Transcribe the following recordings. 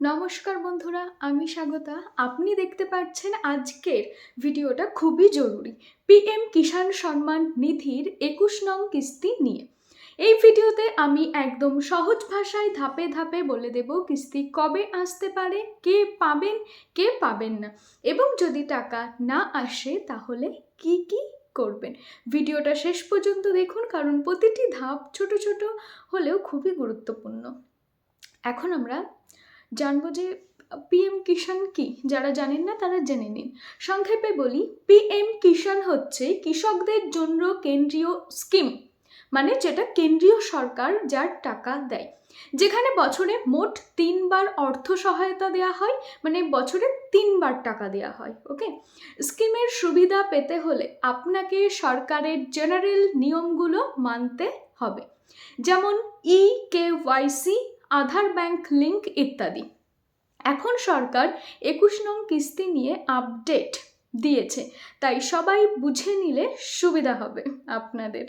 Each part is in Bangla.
নমস্কার বন্ধুরা, আমি স্বাগতা। আপনি দেখতে পাচ্ছেন আজকের ভিডিওটা খুবই জরুরি। পিএম কিষাণ সম্মান নিধির একুশ নং কিস্তি নিয়ে। এই ভিডিওতে আমি একদম সহজ ভাষায় ধাপে ধাপে বলে দেব কিস্তি কবে আসতে পারে, কে পাবেন কে পাবেন না। এবং যদি টাকা না আসে, তাহলে কি কি করবেন? ভিডিওটা শেষ পর্যন্ত দেখুন, কারণ প্রতিটি ধাপ ছোট ছোট হলেও খুবই গুরুত্বপূর্ণ। এখন আমরা জানব যে পিএম কিষাণ কি? যারা জানেন না, তারা জেনে নিন। সংক্ষেপে বলি পিএম কিষাণ হচ্ছে কৃষকদের জন্য কেন্দ্রীয় স্কিম মানে যেটা কেন্দ্রীয় সরকার যার টাকা দেয়। যেখানে বছরে মোট তিনবার অর্থ সহায়তা দেওয়া হয় মানে বছরে তিনবার টাকা দেওয়া হয়, ওকে? স্কিমের সুবিধা পেতে হলে আপনাকে সরকারের জেনারেল নিয়মগুলো মানতে হবে। যেমন e KYC Aadhaar bank link ইত্যাদি। এখন সরকার একুশ নং কিস্তি নিয়ে আপডেট দিয়েছে, তাই সবাই বুঝে নিলে সুবিধা হবে আপনাদের।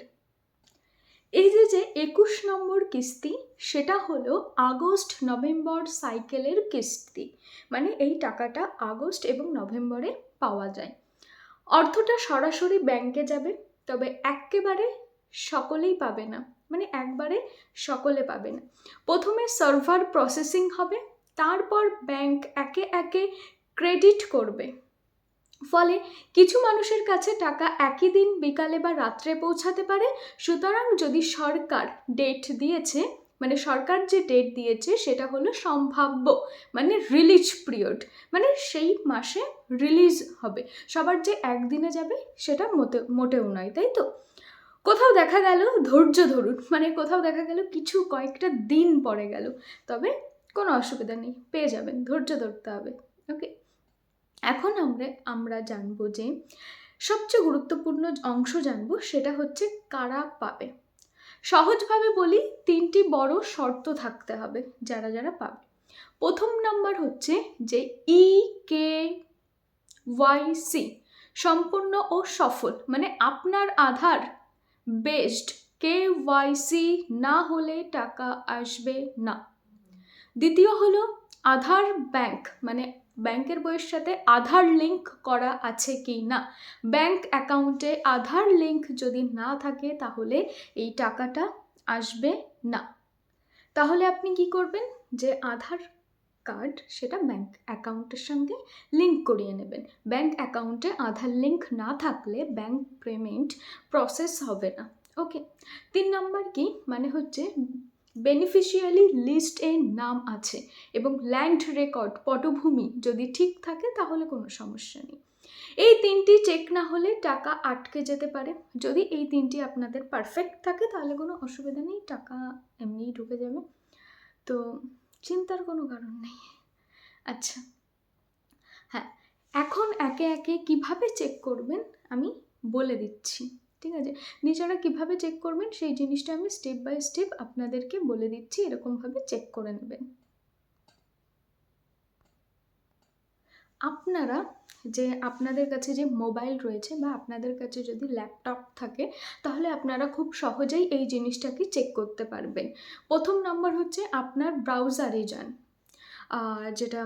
এই যে যে একুশ নম্বর কিস্তি, সেটা হলো আগস্ট নভেম্বর সাইকেলের কিস্তি মানে এই টাকাটা আগস্ট এবং নভেম্বরে পাওয়া যায়। অর্থটা সরাসরি ব্যাংকে যাবে, তবে একেবারে সকলেই পাবে না। মানে একবারে সকলে পাবে না। প্রথমে সার্ভার প্রসেসিং হবে, তারপর ব্যাংক একে একে ক্রেডিট করবে। ফলে কিছু মানুষের কাছে টাকা একই দিন বিকালে বা রাত্রে পৌঁছাতে পারে। সুতরাং যদি সরকার ডেট দিয়েছে মানে সরকার যে ডেট দিয়েছে সেটা হলো সম্ভাব্য মানে রিলিজ পিরিয়ড মানে সেই মাসে রিলিজ হবে। সবার যে একদিনে যাবে সেটা মোটে মোটেও নয়, তাই তো? কোথাও দেখা গেল, ধৈর্য ধরুন মানে কোথাও দেখা গেল, কিছু কয়েকটা দিন পরে গেল, তবে কোনো অসুবিধা নেই, পেয়ে যাবেন, ধৈর্য ধরতে হবে ওকে এখন আমরা আমরা জানব যে সবচেয়ে গুরুত্বপূর্ণ অংশ জানব, সেটা হচ্ছে কারা পাবে। সহজভাবে বলি, তিনটি বড় শর্ত থাকতে হবে, যারা যারা পাবে। প্রথম নাম্বার হচ্ছে যে ই কে ওয়াই সি সম্পূর্ণ ও সফল মানে আপনার আধার বেসড কে ওয়াইসি না হলে টাকা আসবে না। দ্বিতীয় হলো আধার ব্যাংক মানে ব্যাংকের বইয়ের সাথে আধার লিঙ্ক করা আছে কি না? ব্যাংক অ্যাকাউন্টে আধার লিঙ্ক যদি না থাকে তাহলে এই টাকাটা আসবে না। তাহলে আপনি কি করবেন? যে আধার কার্ড সেটা ব্যাংক অ্যাকাউন্টের সঙ্গে লিঙ্ক করিয়ে নেবেন। ব্যাংক অ্যাকাউন্টে আধার লিঙ্ক না থাকলে ব্যাংক পেমেন্ট প্রসেস হবে না। ওকে তিন নম্বর কি? মানে হচ্ছে বেনিফিশিয়ারি লিস্ট এর নাম আছে এবং ল্যান্ড রেকর্ড পটভূমি যদি ঠিক থাকে তাহলে কোনো সমস্যা নেই। এই তিনটি চেক না হলে টাকা আটকে যেতে পারে। যদি এই তিনটি আপনাদের পারফেক্ট থাকে তাহলে কোনো অসুবিধা নেই, টাকা এমনিই ঢুকে যাবে। তো চিন্তার কোনো কারণ নেই। আচ্ছা। হ্যাঁ এখন একে একে কীভাবে চেক করবেন আমি বলে দিচ্ছি, ঠিক আছে? নিজেরা কীভাবে চেক করবেন সেই জিনিসটা আমি স্টেপ বাই স্টেপ আপনাদেরকে বলে দিচ্ছি, এরকমভাবে চেক করে নেবেন। আপনারা যে আপনাদের কাছে যে মোবাইল রয়েছে বা আপনাদের কাছে যদি ল্যাপটপ থাকে, তাহলে আপনারা খুব সহজেই এই জিনিসটাকে চেক করতে পারবেন। প্রথম নম্বর হচ্ছে আপনার ব্রাউজারে যান। যেটা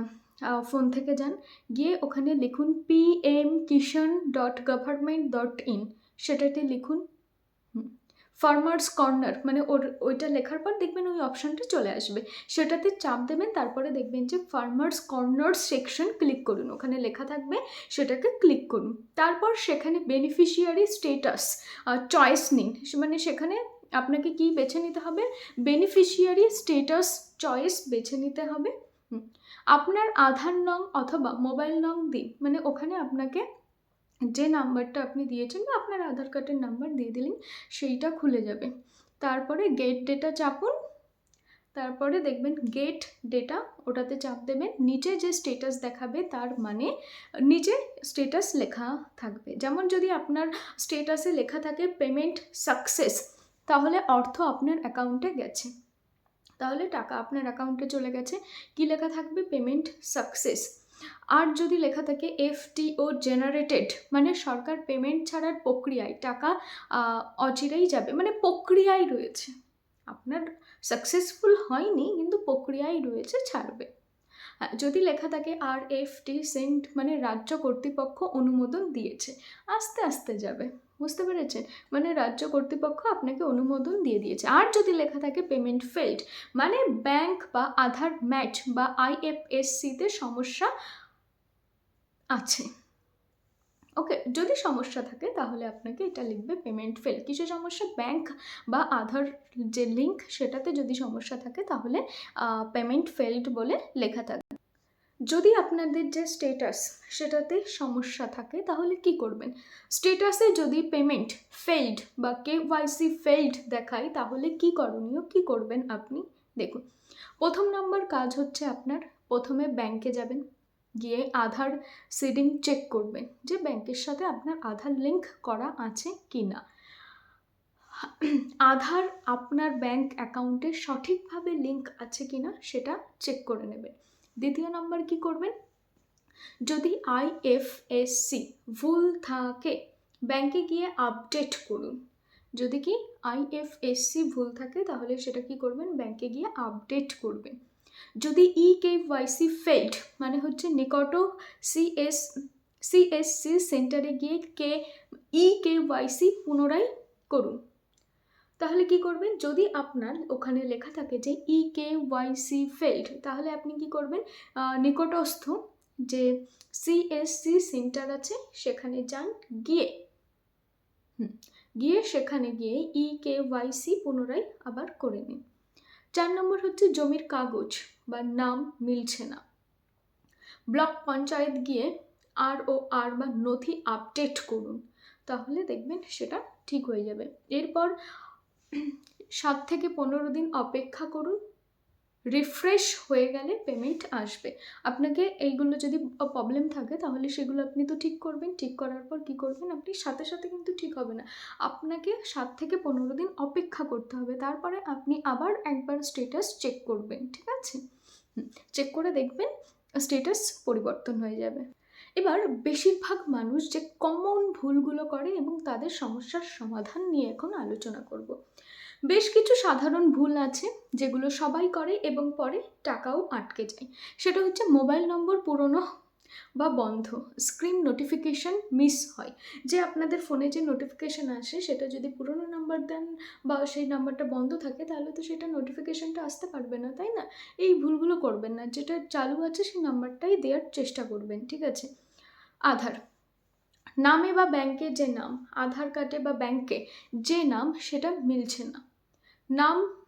ফোন থেকে যান। গিয়ে ওখানে লিখুন P M Kisan dot government dot in সেটাতে লিখুন ফার্মার্স কর্নার মানে ওর, ওইটা লেখার পর দেখবেন ওই অপশানটা চলে আসবে। সেটাতে চাপ দেবেন, তারপরে দেখবেন যে ফার্মার্স কর্নার সেকশন ক্লিক করুন। ওখানে লেখা থাকবে, সেটাকে ক্লিক করুন। তারপর সেখানে বেনিফিশিয়ারি স্টেটাস চয়েস নিন। মানে সেখানে আপনাকে কি বেছে নিতে হবে? বেনিফিশিয়ারি স্টেটাস চয়েস বেছে নিতে হবে। আপনার আধার নং অথবা মোবাইল নং দিন। মানে ওখানে আপনাকে যে নাম্বারটা আপনি দিয়েছেন বা আপনার আধার কার্ডের নাম্বার দিয়ে দিলেন, সেইটা খুলে যাবে। তারপরে গেট ডেটা চাপুন। তারপরে দেখবেন গেট ডেটা ওটাতে চাপ দেবেন। নিচে যে স্টেটাস দেখাবে, তার মানে নিচে স্টেটাস লেখা থাকবে। যেমন যদি আপনার স্টেটাসে লেখা থাকে পেমেন্ট সাকসেস তাহলে অর্থ আপনার অ্যাকাউন্টে গেছে। তাহলে টাকা আপনার অ্যাকাউন্টে চলে গেছে। কি লেখা থাকবে? পেমেন্ট সাকসেস আর যদি লেখা থাকে এফটিও জেনারেটেড মানে সরকার পেমেন্ট ছাড়ার প্রক্রিয়ায় টাকা অচিরেই যাবে মানে প্রক্রিয়ায় রয়েছে। আপনার সাকসেসফুল হয়নি, কিন্তু প্রক্রিয়াই রয়েছে, ছাড়বে। যদি লেখা থাকে আর এফ টি সেন্ট মানে রাজ্য কর্তৃপক্ষ অনুমোদন দিয়েছে, আস্তে আস্তে যাবে। বুঝতে পেরেছেন? মানে রাজ্য কর্তৃপক্ষ আপনাকে অনুমোদন দিয়ে দিয়েছে। আর যদি লেখা থাকে পেমেন্ট ফেল্ড মানে ব্যাংক বা আধার ম্যাচ বা আইএফএসসিতে সমস্যা আছে। ওকে যদি সমস্যা থাকে তাহলে আপনাকে এটা লিখবে পেমেন্ট ফেল কিছু সমস্যা? ব্যাংক বা আধার যে লিঙ্ক সেটাতে যদি সমস্যা থাকে তাহলে পেমেন্ট ফেলড বলে লেখা থাকে যদি আপনাদের যে স্টেটাস সেটাতে সমস্যা থাকে, তাহলে কি করবেন? স্টেটাসে যদি পেমেন্ট ফেল্ড বা কে ওয়াইসি ফেল্ড দেখায়, তাহলে কি করণীয়? কি করবেন আপনি? দেখুন, প্রথম নম্বর কাজ হচ্ছে আপনার প্রথমে ব্যাংকে যাবেন, গিয়ে আধার সিডিং চেক করবেন যে ব্যাংকের সাথে আপনার আধার লিঙ্ক করা আছে কি না আধার আপনার ব্যাংক অ্যাকাউন্টে সঠিকভাবে লিঙ্ক আছে কি না সেটা চেক করে নেবেন। দ্বিতীয় নম্বর কি করবেন? যদি আইএফএসসি ভুল থাকে ব্যাংকে গিয়ে আপডেট করুন। যদি কি আইএফএসসি ভুল থাকে, তাহলে সেটা কি করবেন? ব্যাংকে গিয়ে আপডেট করবেন। যদি ই কে ওয়াইসি ফেল্ড মানে হচ্ছে নিকট সিএস সিএসসি সেন্টারে গিয়ে কে ই কে ওয়াইসি পুনরায় করুন। তাহলে কি করবেন? যদি আপনার ওখানে লেখা থাকে যে E K Y C failed তাহলে আপনি কি করবেন? নিকটস্থ যে সিএসসি সেন্টার আছে, সেখানে যান, গিয়ে। গিয়ে সেখানে গিয়ে ই কে ওয়াই সি পুনরায় আবার করে নিন। চার নম্বর হচ্ছে জমির কাগজ বা নাম মিলছে না। ব্লক পঞ্চায়েত গিয়ে আর ও আর বা নথি আপডেট করুন, তাহলে দেখবেন সেটা ঠিক হয়ে যাবে। এরপর সাত থেকে পনেরো দিন অপেক্ষা করুন। রিফ্রেশ হয়ে গেলে পেমেন্ট আসবে। আপনাকে এইগুলো যদি প্রবলেম থাকে, তাহলে সেগুলো আপনি তো ঠিক করবেন। ঠিক করার পর কি করবেন? আপনি সাথে সাথে কিন্তু ঠিক হবে না। আপনাকে সাত থেকে পনেরো দিন অপেক্ষা করতে হবে। তারপরে আপনি আবার একবার স্টেটাস চেক করবেন, ঠিক আছে? চেক করে দেখবেন স্টেটাস পরিবর্তন হয়ে যাবে। এবার বেশিরভাগ মানুষ যে কমন ভুলগুলো করে এবং তাদের সমস্যার সমাধান নিয়ে এখন আলোচনা করব। বেশ কিছু সাধারণ ভুল আছে যেগুলো সবাই করে এবং পরে টাকাও আটকে যায়। সেটা হচ্ছে মোবাইল নম্বর পুরনো বা বন্ধ স্ক্রিন নোটিফিকেশান মিস হয়। যে আপনাদের ফোনে যে নোটিফিকেশান আসে সেটা যদি পুরনো নাম্বার দেন বা সেই নাম্বারটা বন্ধ থাকে তাহলে তো সেটা নোটিফিকেশানটা আসতে পারবে না, তাই না? এই ভুলগুলো করবেন না। যেটা চালু আছে সেই নাম্বারটাই দেওয়ার চেষ্টা করবেন, ঠিক আছে? আধার। নামে বা ব্যাংকে যে নাম, আধার কার্ডে বা ব্যাংকে যে নাম, সেটা মিলছে না। নাম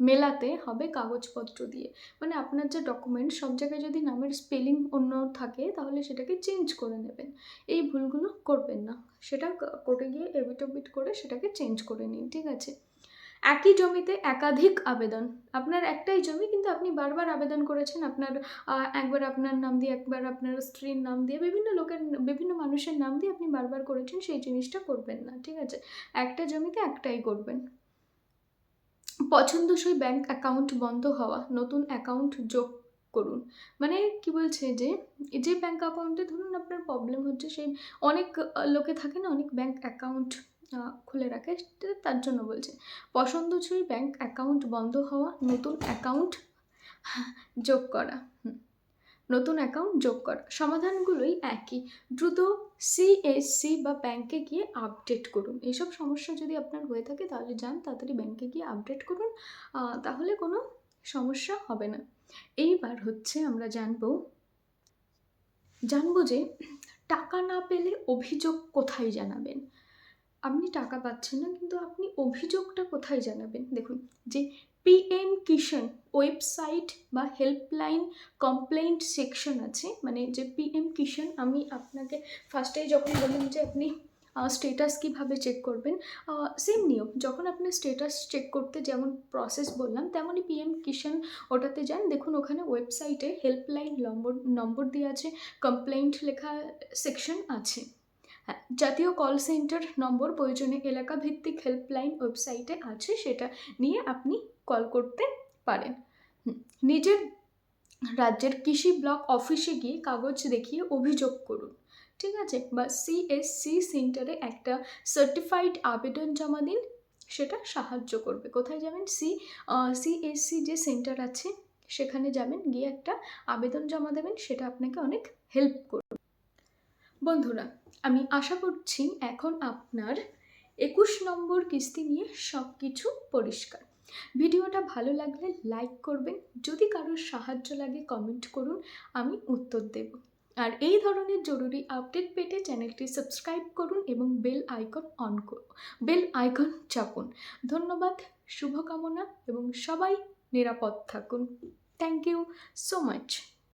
মেলাতে হবে কাগজপত্র দিয়ে। মানে আপনার যে ডকুমেন্ট সব জায়গায় যদি নামের স্পেলিং অন্য থাকে, তাহলে সেটাকে চেঞ্জ করে নেবেন। এই ভুলগুলো করবেন না। সেটা কোর্টে গিয়ে এবিট করে সেটাকে চেঞ্জ করে নিন, ঠিক আছে? একই জমিতে একাধিক আবেদন। আপনার একটাই জমি, কিন্তু আপনি বারবার আবেদন করেছেন। আপনার একবার আপনার নাম দিয়ে, একবার আপনার স্ত্রীর নাম দিয়ে, বিভিন্ন লোকের, বিভিন্ন মানুষের নাম দিয়ে আপনি বারবার করেছেন, সেই জিনিসটা করবেন না, ঠিক আছে? একটা জমিতে একটাই করবেন। পছন্দসই ব্যাংক অ্যাকাউন্ট বন্ধ হওয়া, নতুন অ্যাকাউন্ট যোগ করুন। মানে কি বলছে যে যে ব্যাংক অ্যাকাউন্টে ধরুন আপনার প্রবলেম হচ্ছে, সেই অনেক লোকে থাকে না, অনেক ব্যাংক অ্যাকাউন্ট খুলে রাখে তার জন্য বলছে। পছন্দসই ব্যাংক অ্যাকাউন্ট বন্ধ হওয়া, নতুন অ্যাকাউন্ট যোগ করা নতুন অ্যাকাউন্ট যোগ করা। সমাধানগুলোই একই। দ্রুত সিএসসি বা ব্যাংকে গিয়ে আপডেট করুন। এইসব সমস্যা যদি আপনার হয়ে থাকে, তাহলে যান, তাড়াতাড়ি ব্যাংকে গিয়ে আপডেট করুন তাহলে কোনো সমস্যা হবে না। এইবার হচ্ছে আমরা জানব জানব যে টাকা না পেলে অভিযোগ কোথায় জানাবেন? আপনি টাকা পাচ্ছেন না, কিন্তু আপনি অভিযোগটা কোথায় জানাবেন? দেখুন, যে পিএম কিষাণ ওয়েবসাইট বা হেল্পলাইন কমপ্লেন্ট সেকশন আছে মানে যে পিএম কিষাণ, আমি আপনাকে ফার্স্টেই যখন বললাম যে আপনি স্টেটাস কীভাবে চেক করবেন সেম নিয়ম, যখন আপনি স্টেটাস চেক করতে যেমন প্রসেস বললাম, তেমনই পিএম কিষাণ ওটাতে যান। দেখুন, ওখানে ওয়েবসাইটে হেল্পলাইন নম্বর নম্বর দেওয়া আছে কমপ্লেন্ট লেখা সেকশন আছে। জাতীয় কল সেন্টার নম্বর প্রয়োজনে এলাকা ভিত্তিক হেল্পলাইন ওয়েবসাইটে আছে, সেটা নিয়ে আপনি কল করতে পারেন। নিজের রাজ্যের কৃষি ব্লক অফিসে গিয়ে কাগজ দেখিয়ে অভিযোগ করুন, ঠিক আছে? বা সিএসসি সেন্টারে একটা সার্টিফাইড আবেদন জমা দিন, সেটা সাহায্য করবে। কোথায় যাবেন? সি সিএসসি যে সেন্টার আছে, সেখানে যাবেন, গিয়ে একটা আবেদন জমা দেবেন, সেটা আপনাকে অনেক হেল্প করবে। বন্ধুরা আমি আশা করছি এখন আপনার একুশ নম্বর কিস্তি নিয়ে সব কিছু পরিষ্কার। ভিডিওটা ভালো লাগলে লাইক করবেন, যদি কারোর সাহায্য লাগে কমেন্ট করুন, আমি উত্তর দেব। আর এই ধরনের জরুরি আপডেট পেতে চ্যানেলটি সাবস্ক্রাইব করুন এবং বেল আইকন অন করুন বেল আইকন চাপুন। ধন্যবাদ, শুভকামনা এবং সবাই নিরাপদ থাকুন। Thank you so much.